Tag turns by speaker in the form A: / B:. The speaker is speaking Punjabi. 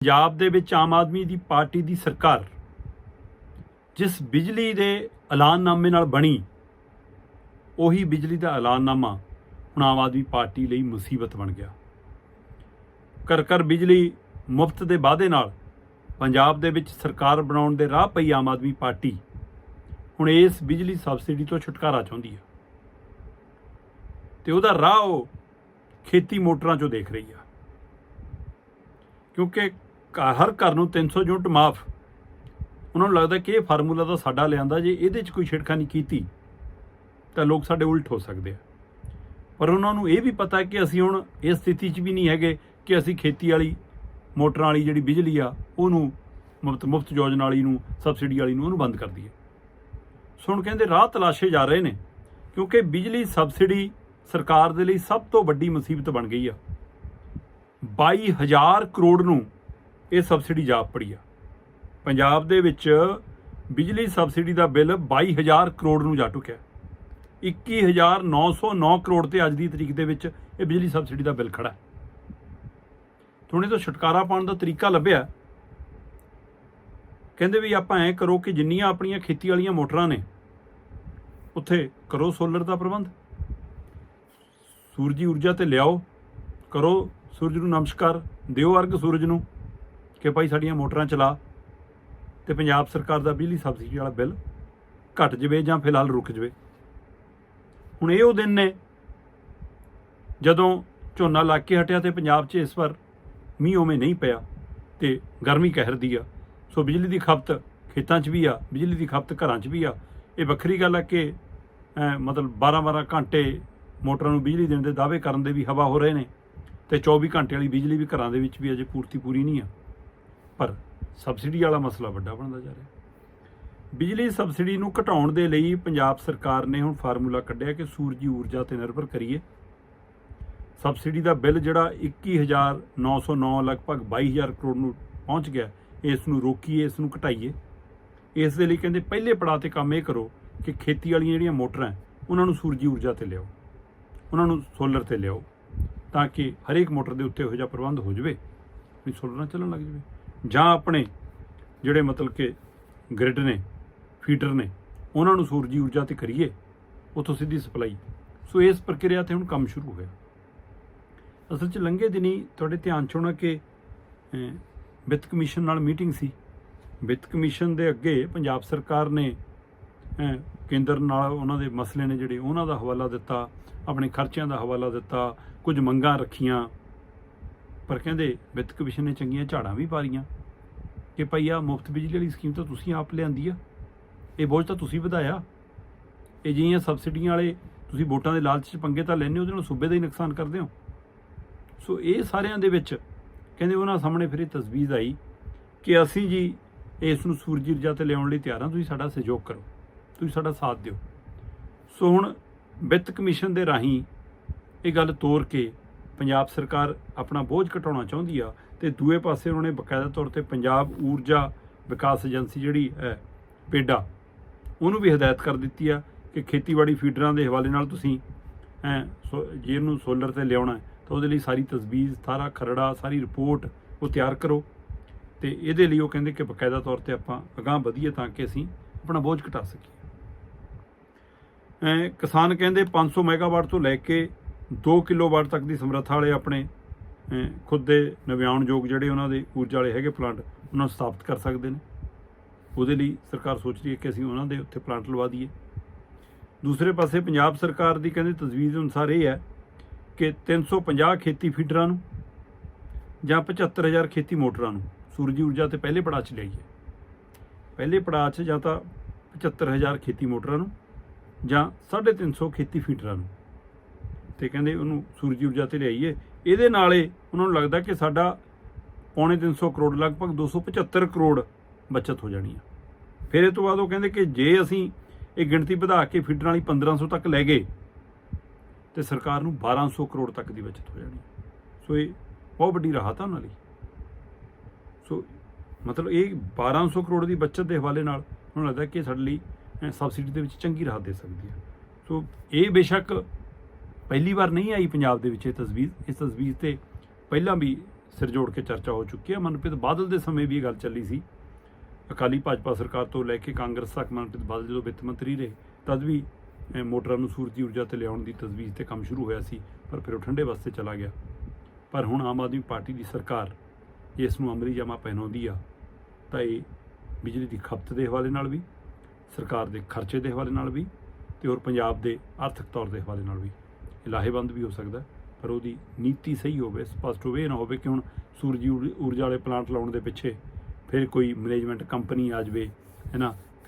A: ਪੰਜਾਬ ਦੇ ਵਿੱਚ ਆਮ ਆਦਮੀ ਦੀ ਪਾਰਟੀ ਦੀ ਸਰਕਾਰ ਜਿਸ ਬਿਜਲੀ ਦੇ ਐਲਾਨਨਾਮੇ ਨਾਲ ਬਣੀ, ਉਹੀ ਬਿਜਲੀ ਦਾ ਐਲਾਨਨਾਮਾ ਹੁਣ ਆਮ ਆਦਮੀ ਪਾਰਟੀ ਲਈ ਮੁਸੀਬਤ ਬਣ ਗਿਆ। ਕਰ ਕਰ ਬਿਜਲੀ ਮੁਫਤ ਦੇ ਵਾਅਦੇ ਨਾਲ ਪੰਜਾਬ ਦੇ ਵਿੱਚ ਸਰਕਾਰ ਬਣਾਉਣ ਦੇ ਰਾਹ ਪਈ ਆਮ ਆਦਮੀ ਪਾਰਟੀ ਹੁਣ ਇਸ ਬਿਜਲੀ ਸਬਸਿਡੀ ਤੋਂ ਛੁਟਕਾਰਾ ਚਾਹੁੰਦੀ ਹੈ ਤੇ ਉਹਦਾ ਰਾਹ ਉਹ ਖੇਤੀ ਮੋਟਰਾਂ 'ਚੋਂ ਦੇਖ ਰਹੀ ਆ। ਕਿਉਂਕਿ ਹਰ ਘਰ ਨੂੰ 300 ਯੂਨਿਟ ਮਾਫ। ਉਹਨਾਂ ਨੂੰ ਲੱਗਦਾ ਕਿ ਇਹ ਫਾਰਮੂਲਾ ਤਾਂ ਸਾਡਾ ਲਿਆਂਦਾ, ਜੇ ਇਹਦੇ 'ਚ ਕੋਈ ਛਿੜਖਾਨੀ ਕੀਤੀ, ਤਾਂ ਲੋਕ ਸਾਡੇ ਉਲਟ ਹੋ ਸਕਦੇ ਆ। ਪਰ ਉਹਨਾਂ ਨੂੰ ਇਹ ਵੀ ਪਤਾ ਕਿ ਅਸੀਂ ਹੁਣ ਇਸ ਸਥਿਤੀ 'ਚ ਵੀ ਨਹੀਂ ਹੈਗੇ ਕਿ ਅਸੀਂ ਖੇਤੀ ਵਾਲੀ, ਮੋਟਰਾਂ ਵਾਲੀ ਜਿਹੜੀ ਬਿਜਲੀ ਆ, ਉਹਨੂੰ ਮੁਫਤ ਮੁਫਤ ਯੋਜਨਾ ਵਾਲੀ ਨੂੰ, ਸਬਸਿਡੀ ਵਾਲੀ ਨੂੰ ਉਹਨੂੰ ਬੰਦ ਕਰ ਦਈਏ। ਸੋ ਹੁਣ ਕਹਿੰਦੇ ਰਾਹ ਤਲਾਸ਼ੇ ਜਾ ਰਹੇ ਨੇ, ਕਿਉਂਕਿ ਬਿਜਲੀ ਸਬਸਿਡੀ ਸਰਕਾਰ ਦੇ ਲਈ ਸਭ ਤੋਂ ਵੱਡੀ ਮੁਸੀਬਤ ਬਣ ਗਈ ਆ। 22000 ਕਰੋੜ ਨੂੰ ਇਹ ਸਬਸਿਡੀ ਜਾ ਪੜੀ ਆ। ਪੰਜਾਬ ਦੇ ਵਿੱਚ ਬਿਜਲੀ ਸਬਸਿਡੀ ਦਾ ਬਿੱਲ 22000 ਕਰੋੜ ਨੂੰ ਜਾ ਟੁਕਿਆ 21909 ਕਰੋੜ ਤੇ ਅੱਜ ਦੀ ਤਰੀਕ ਦੇ ਵਿੱਚ ਇਹ ਬਿਜਲੀ ਸਬਸਿਡੀ ਦਾ ਬਿੱਲ ਖੜਾ ਹੈ। ਥੋੜੇ ਤੋਂ ਛੁਟਕਾਰਾ ਪਾਉਣ ਦਾ ਤਰੀਕਾ ਲੱਭਿਆ। ਕਹਿੰਦੇ ਵੀ ਆਪਾਂ ਐ ਕਰੋ ਕਿ ਜਿੰਨੀਆਂ ਆਪਣੀਆਂ ਖੇਤੀ ਵਾਲੀਆਂ ਮੋਟਰਾਂ ਨੇ, ਉੱਥੇ ਕਰੋ ਸੋਲਰ ਦਾ ਪ੍ਰਬੰਧ। ਸੂਰਜੀ ਊਰਜਾ ਤੇ ਲਿਆਓ, ਕਰੋ ਸੂਰਜ ਨੂੰ ਨਮਸਕਾਰ, ਦਿਓ ਅਰਗ ਸੂਰਜ ਨੂੰ। ਕਿ ਭਾਈ ਸਾਡੀਆਂ ਮੋਟਰਾਂ ਚਲਾ ਤੇ ਪੰਜਾਬ ਸਰਕਾਰ ਦਾ ਬਿਜਲੀ ਸਬਸਿਡੀ ਵਾਲਾ ਬਿੱਲ ਘਟ ਜਵੇ ਜਾਂ ਫਿਲਹਾਲ ਰੁਕ ਜਵੇ। ਹੁਣ ਇਹ ਉਹ ਦਿਨ ਨੇ ਜਦੋਂ ਝੋਨਾ ਲੱਗ ਕੇ ਹਟਿਆ ਤੇ ਪੰਜਾਬ 'ਚ ਇਸ ਵਾਰ ਮੀਂਹ ਉਵੇਂ ਨਹੀਂ ਪਿਆ ਤੇ ਗਰਮੀ ਕਹਿਰਦੀ ਆ। ਸੋ ਬਿਜਲੀ ਦੀ ਖਪਤ ਖੇਤਾਂ 'ਚ ਵੀ ਆ, ਬਿਜਲੀ ਦੀ ਖਪਤ ਘਰਾਂ 'ਚ ਵੀ ਆ। ਇਹ ਵੱਖਰੀ ਗੱਲ ਆ ਕਿ ਮਤਲਬ 12-12 ਘੰਟੇ ਮੋਟਰਾਂ ਨੂੰ ਬਿਜਲੀ ਦੇਣ ਦੇ ਦਾਅਵੇ ਕਰਨ ਦੇ ਵੀ ਹਵਾ ਹੋ ਰਹੇ ਨੇ ਤੇ 24 ਘੰਟੇ ਵਾਲੀ ਬਿਜਲੀ ਵੀ ਘਰਾਂ ਦੇ ਵਿੱਚ ਵੀ ਅਜੇ ਪੂਰਤੀ ਪੂਰੀ ਨਹੀਂ ਆ। ਪਰ ਸਬਸਿਡੀ ਵਾਲਾ ਮਸਲਾ ਵੱਡਾ ਬਣਦਾ ਜਾ ਰਿਹਾ। ਬਿਜਲੀ ਸਬਸਿਡੀ ਨੂੰ ਘਟਾਉਣ ਦੇ ਲਈ ਪੰਜਾਬ ਸਰਕਾਰ ਨੇ ਹੁਣ ਫਾਰਮੂਲਾ ਕੱਢਿਆ ਕਿ ਸੂਰਜੀ ਊਰਜਾ ਤੇ ਨਿਰਭਰ ਕਰੀਏ। ਸਬਸਿਡੀ ਦਾ ਬਿੱਲ ਜਿਹੜਾ 21909 ਲਗਭਗ 22000 ਕਰੋੜ ਨੂੰ ਪਹੁੰਚ ਗਿਆ, ਇਸ ਨੂੰ ਰੋਕੀਏ, ਇਸ ਨੂੰ ਘਟਾਈਏ। ਇਸ ਦੇ ਲਈ ਕਹਿੰਦੇ ਪਹਿਲੇ ਪੜਾਅ ਤੇ ਕੰਮ ਇਹ ਕਰੋ ਕਿ ਖੇਤੀ ਵਾਲੀਆਂ ਜਿਹੜੀਆਂ ਮੋਟਰਾਂ ਉਹਨਾਂ ਨੂੰ ਸੂਰਜੀ ਊਰਜਾ ਤੇ ਲਿਆਓ, ਉਹਨਾਂ ਨੂੰ ਸੋਲਰ ਤੇ ਲਿਆਓ ਤਾਂ ਕਿ ਹਰੇਕ ਮੋਟਰ ਦੇ ਉੱਤੇ ਇਹੋ ਜਿਹਾ ਪ੍ਰਬੰਧ ਹੋ ਜਾਵੇ, ਵੀ ਸੋਲਰ ਨਾਲ ਚੱਲਣ ਲੱਗ ਜਾਵੇ। ਜਾਂ ਆਪਣੇ ਜਿਹੜੇ ਮਤਲਬ ਕਿ ਗ੍ਰਿਡ ਨੇ ਫੀਡਰ ਨੇ, ਉਹਨਾਂ ਨੂੰ ਸੂਰਜੀ ਊਰਜਾ ਤੇ ਕਰੀਏ, ਉੱਥੋਂ ਸਿੱਧੀ ਸਪਲਾਈ। ਸੋ ਇਸ ਪ੍ਰਕਿਰਿਆ ਤੇ ਹੁਣ ਕੰਮ ਸ਼ੁਰੂ ਹੋਇਆ। ਅਸਲ 'ਚ ਲੰਘੇ ਦਿਨੀ ਤੁਹਾਡੇ ਧਿਆਨ 'ਚ ਹੋਣਾ ਕਿ ਵਿੱਤ ਕਮਿਸ਼ਨ ਨਾਲ ਮੀਟਿੰਗ ਸੀ। ਵਿੱਤ ਕਮਿਸ਼ਨ ਦੇ ਅੱਗੇ ਪੰਜਾਬ ਸਰਕਾਰ ਨੇ ਕੇਂਦਰ ਨਾਲ ਉਹਨਾਂ ਦੇ ਮਸਲੇ ਨੇ ਜਿਹੜੇ, ਉਹਨਾਂ ਦਾ ਹਵਾਲਾ ਦਿੱਤਾ, ਆਪਣੇ ਖਰਚਿਆਂ ਦਾ ਹਵਾਲਾ ਦਿੱਤਾ, ਕੁਝ ਮੰਗਾਂ ਰੱਖੀਆਂ। ਪਰ ਕਹਿੰਦੇ ਵਿੱਤ ਕਮਿਸ਼ਨ ਨੇ ਚੰਗੀਆਂ ਝਾੜਾਂ ਵੀ ਪਾਰੀਆਂ। ਕਿ ਭਈ ਆ ਮੁਫਤ ਬਿਜਲੀ ਵਾਲੀ ਸਕੀਮ ਤਾਂ ਤੁਸੀਂ ਆਪ ਲਿਆਂਦੀ ਆ। ਇਹ ਬੋਝ ਤਾਂ ਤੁਸੀਂ ਵਧਾਇਆ। ਇਹ ਜਿਹੀਆਂ ਸਬਸਿਡੀਆਂ ਵਾਲੇ ਤੁਸੀਂ ਵੋਟਾਂ ਦੇ ਲਾਲਚ 'ਚ ਪੰਗੇ ਤਾਂ ਲੈਂਦੇ ਹੋ, ਉਹਦੇ ਨਾਲ ਸੂਬੇ ਦਾ ਹੀ ਨੁਕਸਾਨ ਕਰਦੇ ਹੋ। ਸੋ ਇਹ ਸਾਰਿਆਂ ਦੇ ਵਿੱਚ ਕਹਿੰਦੇ ਉਹਨਾਂ ਸਾਹਮਣੇ ਫਿਰ ਇਹ ਤਸਵੀਰ ਆਈ ਕਿ ਅਸੀਂ ਜੀ ਇਸ ਨੂੰ ਸੂਰਜੀ ਊਰਜਾ ਤੇ ਲਿਆਉਣ ਲਈ ਤਿਆਰ ਹਾਂ। ਤੁਸੀਂ ਸਾਡਾ ਸਹਿਯੋਗ ਕਰੋ। ਤੁਸੀਂ ਸਾਡਾ ਸਾਥ ਦਿਓ। ਸੋ ਹੁਣ ਵਿੱਤ ਕਮਿਸ਼ਨ ਦੇ ਰਾਹੀਂ ਇਹ ਗੱਲ ਤੋਰ ਕੇ ਪੰਜਾਬ ਸਰਕਾਰ ਆਪਣਾ ਬੋਝ ਘਟਾਉਣਾ ਚਾਹੁੰਦੀ ਆ ਤੇ ਦੂਏ ਪਾਸੇ ਉਹਨਾਂ ਨੇ ਬਕਾਇਦਾ ਤੌਰ ਤੇ ਪੰਜਾਬ ਊਰਜਾ ਵਿਕਾਸ ਏਜੰਸੀ ਜਿਹੜੀ ਹੈ, ਪੇਡਾ, ਉਹਨੂੰ ਵੀ ਹਦਾਇਤ ਕਰ ਦਿੱਤੀ ਆ ਕਿ ਖੇਤੀਬਾੜੀ ਫੀਡਰਾਂ ਦੇ ਹਵਾਲੇ ਨਾਲ ਤੁਸੀਂ ਐ ਜੇ ਇਹਨੂੰ ਸੋਲਰ ਤੇ ਲਿਆਉਣਾ ਤਾਂ ਉਹਦੇ ਲਈ ਸਾਰੀ ਤਜਵੀਜ਼ ਸਾਰਾ ਖਰੜਾ, ਸਾਰੀ ਰਿਪੋਰਟ ਉਹ ਤਿਆਰ ਕਰੋ ਤੇ ਇਹਦੇ ਲਈ ਉਹ ਕਹਿੰਦੇ ਕਿ ਬਕਾਇਦਾ ਤੌਰ ਤੇ ਆਪਾਂ ਅਗਾਂਹ ਵਧੀਏ ਤਾਂ ਕਿ ਅਸੀਂ ਆਪਣਾ ਬੋਝ ਘਟਾ ਸਕੀਏ। ਕਿਸਾਨ ਕਹਿੰਦੇ 500 ਮੈਗਾਵਾਟ ਤੋਂ ਲੈ ਕੇ 2 ਕਿਲੋਵਾਟ ਤੱਕ ਦੀ ਸਮਰੱਥਾ ਵਾਲੇ ਆਪਣੇ ਖੁਦ ਦੇ ਨਵਿਆਉਣਯੋਗ ਜਿਹੜੇ ਉਹਨਾਂ ਦੇ ਊਰਜਾ ਵਾਲੇ ਹੈਗੇ ਪਲਾਂਟ ਉਹਨਾਂ ਨੂੰ ਸਥਾਪਿਤ ਕਰ ਸਕਦੇ ਨੇ। ਉਹਦੇ ਲਈ ਸਰਕਾਰ ਸੋਚ ਰਹੀ ਹੈ ਕਿ ਅਸੀਂ ਉਹਨਾਂ ਦੇ ਉੱਥੇ ਪਲਾਂਟ ਲਵਾ ਦਈਏ। ਦੂਸਰੇ ਪਾਸੇ ਪੰਜਾਬ ਸਰਕਾਰ ਦੀ ਕਹਿੰਦੇ ਤਜਵੀਜ਼ ਅਨੁਸਾਰ ਇਹ ਹੈ ਕਿ 350 ਖੇਤੀ ਫੀਡਰਾਂ ਨੂੰ ਜਾਂ 75000 ਖੇਤੀ ਮੋਟਰਾਂ ਨੂੰ ਸੂਰਜੀ ਊਰਜਾ ਤੇ ਪਹਿਲੇ ਪੜਾਅ 'ਚ ਲਿਆਈਏ। ਪਹਿਲੇ ਪੜਾਅ 'ਚ ਜਾਂ ਤਾਂ 75000 ਖੇਤੀ ਮੋਟਰਾਂ ਨੂੰ ਜਾਂ 350 ਖੇਤੀ ਫੀਡਰਾਂ ਨੂੰ ਤੇ ਕਹਿੰਦੇ ਉਹਨੂੰ ਸੂਰਜੀ ਊਰਜਾ ਤੇ ਲਿਆਈਏ। ਇਹਦੇ ਨਾਲੇ ਉਹਨਾਂ ਨੂੰ ਲੱਗਦਾ ਕਿ ਸਾਡਾ ਪੌਣੇ 300 ਕਰੋੜ, ਲਗਭਗ 275 ਕਰੋੜ ਬਚਤ ਹੋ ਜਾਣੀ ਆ। ਫਿਰ ਇਹ ਤੋਂ ਬਾਅਦ ਉਹ ਕਹਿੰਦੇ ਕਿ ਜੇ ਅਸੀਂ ਇਹ ਗਿਣਤੀ ਵਧਾ ਕੇ ਫੀਡਰਾਂ ਵਾਲੀ 1500 ਤੱਕ ਲੈ ਗਏ, ਤੇ ਸਰਕਾਰ ਨੂੰ 1200 ਕਰੋੜ ਤੱਕ ਦੀ ਬਚਤ ਹੋ ਜਾਣੀ ਸੋ ਇਹ ਬਹੁਤ ਵੱਡੀ ਰਾਹਤ ਆ ਉਹਨਾਂ ਲਈ। ਸੋ ਮਤਲਬ ਇਹ 1200 ਕਰੋੜ ਦੀ ਬਚਤ ਦੇ ਹਵਾਲੇ ਨਾਲ ਉਹਨਾਂ ਨੂੰ ਲੱਗਦਾ ਕਿ ਸਾਡੇ ਲਈ ਸਬਸਿਡੀ ਦੇ ਵਿੱਚ ਚੰਗੀ ਰਾਹਤ ਦੇ ਸਕਦੀ ਹੈ ਸੋ ਇਹ ਬੇਸ਼ੱਕ ਪਹਿਲੀ ਵਾਰ ਨਹੀਂ ਆਈ ਪੰਜਾਬ ਦੇ ਵਿੱਚ ਇਹ ਤਸਵੀਰ, ਇਸ ਤਸਵੀਰ ਤੇ ਪਹਿਲਾਂ ਵੀ ਸਿਰ ਜੋੜ ਕੇ ਚਰਚਾ ਹੋ ਚੁੱਕੀ ਹੈ। ਮਨਪ੍ਰੀਤ ਬਾਦਲ ਦੇ ਸਮੇਂ ਵੀ ਇਹ ਗੱਲ ਚੱਲੀ ਸੀ। ਅਕਾਲੀ ਭਾਜਪਾ ਸਰਕਾਰ ਤੋਂ ਲੈ ਕੇ ਕਾਂਗਰਸ ਤੱਕ ਮਨਪ੍ਰੀਤ ਬਾਦਲ ਜਦੋਂ ਵਿੱਤ ਮੰਤਰੀ ਰਹੇ, ਤਦ ਵੀ ਮੋਟਰਾਂ ਨੂੰ ਸੂਰਜੀ ਊਰਜਾ ਤੇ ਲਿਆਉਣ ਦੀ ਤਜਵੀਜ਼ ਤੇ ਕੰਮ ਸ਼ੁਰੂ ਹੋਇਆ ਸੀ, ਪਰ ਫਿਰ ਉਹ ਠੰਡੇ ਵਾਸਤੇ ਚਲਾ ਗਿਆ। ਪਰ ਹੁਣ ਆਮ ਆਦਮੀ ਪਾਰਟੀ ਦੀ ਸਰਕਾਰ ਇਸ ਨੂੰ ਅਮਰੀ ਜਾਮਾ ਪਹਿਨਾਉਂਦੀ ਆ, ਤਾਂ ਇਹ ਬਿਜਲੀ ਦੀ ਖਪਤ ਦੇ ਹਵਾਲੇ ਨਾਲ ਵੀ, ਸਰਕਾਰ ਦੇ ਖਰਚੇ ਦੇ ਹਵਾਲੇ ਨਾਲ ਵੀ ਤੇ ਹੋਰ ਪੰਜਾਬ ਦੇ ਆਰਥਿਕ ਤੌਰ ਦੇ ਹਵਾਲੇ ਨਾਲ ਵੀ। ਲਾਹੇਵੰਦ ਵੀ ਹੋ ਸਕਦਾ ਪਰ ਉਹਦੀ ਨੀਤੀ ਸਹੀ ਹੋਵੇ, ਸਪਸ਼ਟ ਹੋਵੇ, ਇਹ ਨਾ ਹੋਵੇ ਕਿ ਹੁਣ ਸੂਰਜੀ ਊਰਜਾ ਵਾਲੇ ਪਲਾਂਟ ਲਾਉਣ ਦੇ ਪਿੱਛੇ ਫਿਰ ਕੋਈ ਮੈਨੇਜਮੈਂਟ ਕੰਪਨੀ ਆ ਜਾਵੇ, ਹੈ ਨਾ?